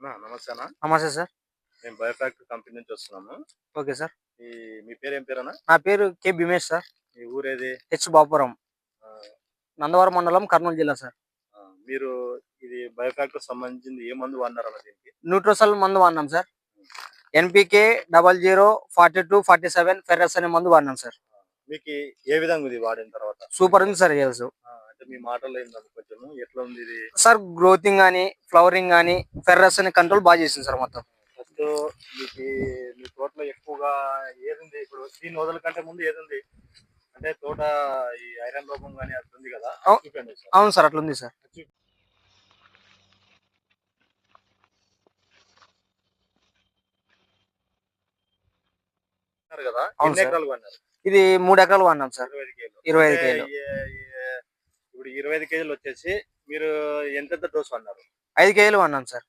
నమస్తే అన్న నమస్తే సార్. మేము బయోఫ్యాక్టరీ కంపెనీ నుంచి వస్తున్నాము. Okay sir. ఈ మీ పేరు ఏం పేరు అన్న నా పేరు కె భీమేష్ సార్. మీ ఊరేది? హెచ్ బాపురం. నందవరం మండలం కర్నూలు జిల్లా సార్. మీరు ఇది బయోఫ్యాక్టరీ సంబంధించింది ఏ మందు వాడినారు అన్న దీనికి? న్యూట్రోసల్ మందు వాడినాం sir. NPK double zero forty two forty seven ferrous అనే మందు వాడినాం సార్. మీకు ఏ విధంగా ఉంది వాడిన తర్వాత? సూపర్ ఉంది సార్ రిజల్ట్స్. మీ మాటల్లో ఏంటంటే కొంచెం ఎట్లా ఉంది ఇది? సార్ గ్రోతింగ్ కానీ ఫ్లవరింగ్ కానీ ఫెర్రస్ అనే కంట్రోల్ బాగా చేసింది సార్ మొత్తం. ఫస్ట్ మీకు మీ తోటలో ఎక్కువగా ఏది ఉంది ఇప్పుడు దీని వదల కంటే ముందు ఏది ఉంది అంటే తోట ఈ ఐరన్ లోపం కానీ అది ఉంది కదా? చూపండి. అవును సార్ అట్లా ఉంది సార్ కదా? ఎన్ని. ఎకరాలు కొన్నారు ఇది మూడు ఎకరాలు వాడినాం సార్. ఇరవై ఐదు కేజీలు ఇరవై ఐదు కేజీలు వచ్చేసి మీరు ఎంతెంత డోసు అన్నారు? ఐదు కేజీలు వాడినాం సార్.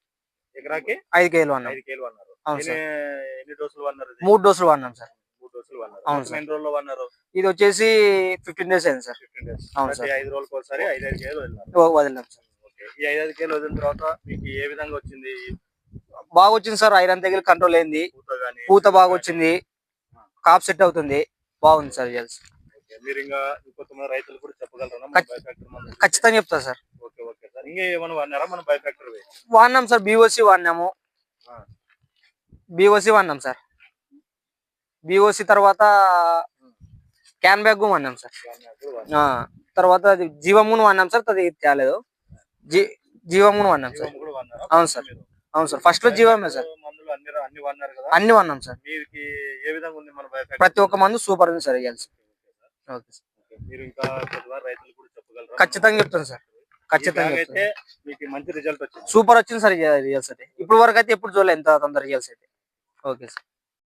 ఎకరాకి? ఐదు కేజీలు వాడినాం ఐదు కేజీలు అన్నారు. అవును ఎన్ని సార్. ఎన్ని డోసులు అన్నారు ఇది? మూడు డోసులు వాడినాం సార్. మూడు డోసులు అన్నారు. అవును మొత్తం సార్. ఎన్ని రోజుల్లో అన్నారు? ఇది వచ్చేసి ఫిఫ్టీన్ డేస్ అయింది సార్. Fifteen days. అవును ప్రతి సార్. ఐదు రోజులకు ఒకసారి ఐదు ఐదు కేజీలు వదిలినారు. ఓ- వదిలినాం సార్. ఓకే. ఈ ఐదు ఐదు కేజీలు వదిలిన తర్వాత మీకు ఏ విధంగా వచ్చింది? బాగా వచ్చింది సార్. ఐరన్ తెగిలి కంట్రోల్ అయింది. పూత పూత బాగా వచ్చింది. కాప్ సెట్ అవుతుంది. బాగుంది సార్ రిజల్ట్స్. మీరు ఇంకా రైతులు కూడా చెప్పగలరా? ఖచ్చితంగా చెప్తా సార్. Okay okay sir. ఇంకా ఏమైనా వాడినారా మన బయోఫ్యాక్టరీ వాడినాం సార్ బీఓసి వాడినాము. బీఓసి వాడినాం సార్. బీఓసి తర్వాత క్యాన్ బ్యాగ్ వాడినాం సార్. తర్వాత జీవమును వాడినాం సార్ అది తేలేదు. జీ జీవమును వాడినాం సార్. అవును సార్. అవును సార్. ఫస్ట్లో జీవమే సార్. అన్ని వాడినాం సార్. మీకు ఏ విధంగా ఉంది మన బయోఫ్యాక్టరీ ప్రతి ఒక్క మందు సూపర్ ఉంది సార్ ఓకే సార్. ఓకే. మీరు ఇంకా రైతులు కూడా చెప్పగలరా? ఖచ్చితంగా చెప్తాను సార్. ఖచ్చితంగా అయితే మీకు మంచి రిజల్ట్ వచ్చింది. సూపర్ వచ్చింది సార్ రిజల్ట్స్ అయితే. ఇప్పుడు వరకు అయితే ఎప్పుడు చూడలేదు ఎంత తొందర రిజల్ట్స్ అయితే. Okay sir.